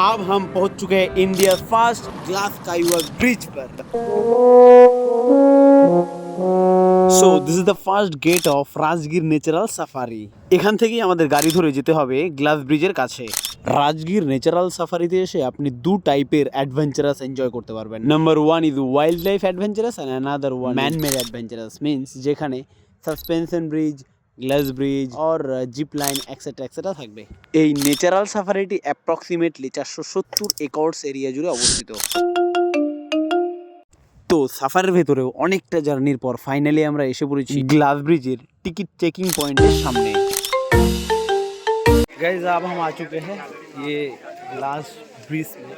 अब हम पहुंच चुके हैं इंडिया फर्स्ट ग्लास कायुआ ब्रिज पर so this is the first gate of Rajgir natural safari এখান থেকেই আমাদের গাড়ি ধরে যেতে হবে গ্লাস ব্রিজের কাছে রাজগীর ন্যাচারাল সাফারিতে এসে আপনি দু টাইপের অ্যাডভেঞ্চারাস এনজয় করতে পারবেন number one is wild life adventurous and another one man made adventurous means যেখানে suspension bridge glass bridge or zip line etcetera etcetera থাকবে এই ন্যাচারাল সাফারিটি অ্যাপ্রক্সিমেটলি চারশো সত্তর একর্স এরিয়া জুড়ে অবস্থিত তো সাফারের ভেতরেও অনেকটা জার্নির পর ফাইনালি আমরা এসে পড়েছি গ্লাস ব্রিজের টিকিট চেকিং পয়েন্টের সামনে गाइस अब हम आ चुके हैं ये ग्लास ब्रिज में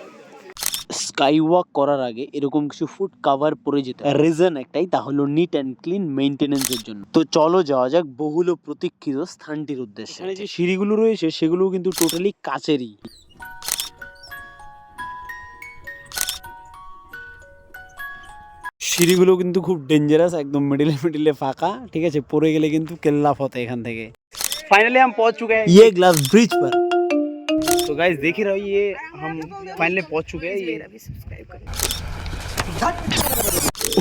স্কাই ওয়াক করার আগে এরকম কিছু ফুড কাভার পরে যেতে রিজন একটাই তা হলো নিট অ্যান্ড ক্লিন মেনটেনেন্সের জন্য তো চলো যাওয়া যাক বহুল প্রতীক্ষিত স্থানটির উদ্দেশ্যে এখানে যে সিঁড়িগুলো রয়েছে সেগুলো কিন্তু টোটালি কাচেরই সিঁড়িগুলো কিন্তু খুব ডেঞ্জারাস একদম মিডিলে মিডিলে ফাঁকা ঠিক আছে পড়ে গেলে কিন্তু কেল্লা ফতে এখান থেকে फाइनली हम पहुंच चुके हैं ये ग्लास ब्रिज पर तो गाइस देख ही रहो ये हम फाइनली पहुँच चुके हैं ये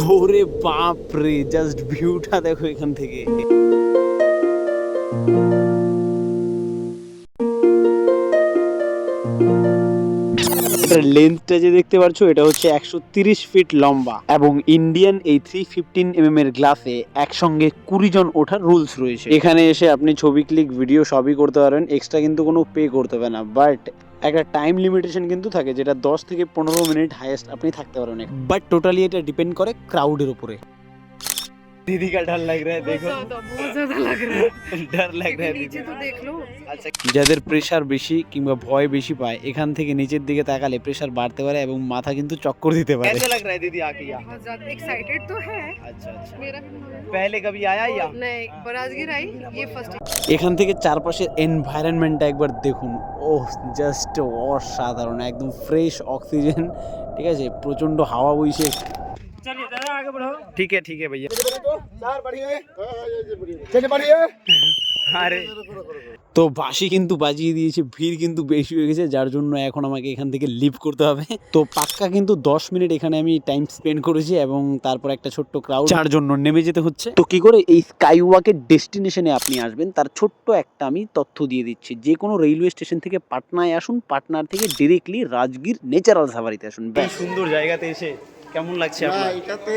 ओरे बाप रे जस्ट ब्यूटा देखो एखान থেকে লেন্থটা যে দেখতে পাচ্ছ এটা হচ্ছে একশো ফিট লম্বা। এবং ইন্ডিয়ান এই থ্রি ফিফটিন এম এর গ্লাসে একসঙ্গে কুড়ি জন ওঠার রুলস রয়েছে। এখানে এসে আপনি ছবি ক্লিক ভিডিও সবই করতে পারেন। এক্সট্রা কিন্তু কোনো পে করতে হবে না। বাট একটা টাইম লিমিটেশন কিন্তু থাকে, যেটা দশ থেকে পনেরো মিনিট হাইয়েস্ট আপনি থাকতে পারেন বাট টোটালি এটা ডিপেন্ড করে ক্রাউডের উপরে। दीदी का डर लग रहा है देखो ज्यादा बहुत ज्यादा लग रहा है डर लग रहा है नीचे दीदी तो देख लो আচ্ছা যাদের প্রেশার বেশি কিংবা ভয় বেশি পায় এখান থেকে নিচের দিকে তাকালে প্রেশার বাড়তে পারে এবং মাথা কিন্তু চক্কর দিতে পারে कैसा लग रहा है दीदी आके यहाँ बहुत ज्यादा एक्साइटेड तो है अच्छा अच्छा मेरा भी मन है। पहले कभी आया यहाँ नहीं बराजगीर आई ये फर्स्ट এখান থেকে চারপাশের এনভায়রনমেন্টটা একবার দেখুন ও জাস্ট অসাধারণ একদম ফ্রেশ অক্সিজেন ঠিক আছে প্রচন্ড হাওয়া বইছে ঠিক है ठीक है भैया আরে তো বাসি কিন্তু বাজিয়ে দিয়েছে ভিড় কিন্তু বেশি হয়ে গেছে যার জন্য এখন আমাকে এখান থেকে লিভ করতে হবে তো পাক্কা কিন্তু দশ মিনিট এখানে আমি টাইম স্পেন্ড করেছি এবং তারপর একটা ছোট্ট ক্রাউড যার জন্য নেমে যেতে হচ্ছে তো কি করে এই স্কাই ওয়াকের ডেস্টিনেশনে আপনি আসবেন তার ছোট্ট একটা আমি তথ্য দিয়ে দিচ্ছি যে কোনো রেলওয়ে স্টেশন থেকে পাটনায় আসুন পাটনার থেকে ডিরেক্টলি রাজগীর ন্যাচারাল সাফারিতে আসুন ব্যাস সুন্দর জায়গাতে এসে কেমন লাগছে আপনার? এটাতে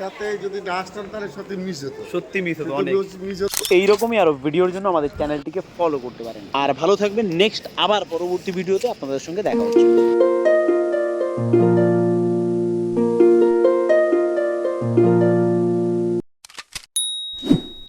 যাতে যদি না আসতাম তাহলে সত্যি মিস হতো। সত্যি মিস হতো অনেক। মিস হতো। এইরকমই আরও ভিডিওর জন্য আমাদের চ্যানেলটিকে ফলো করতে পারেন। আর ভালো থাকবেন। নেক্সট আবার পরবর্তী ভিডিওতে আপনাদের সঙ্গে দেখা হচ্ছে।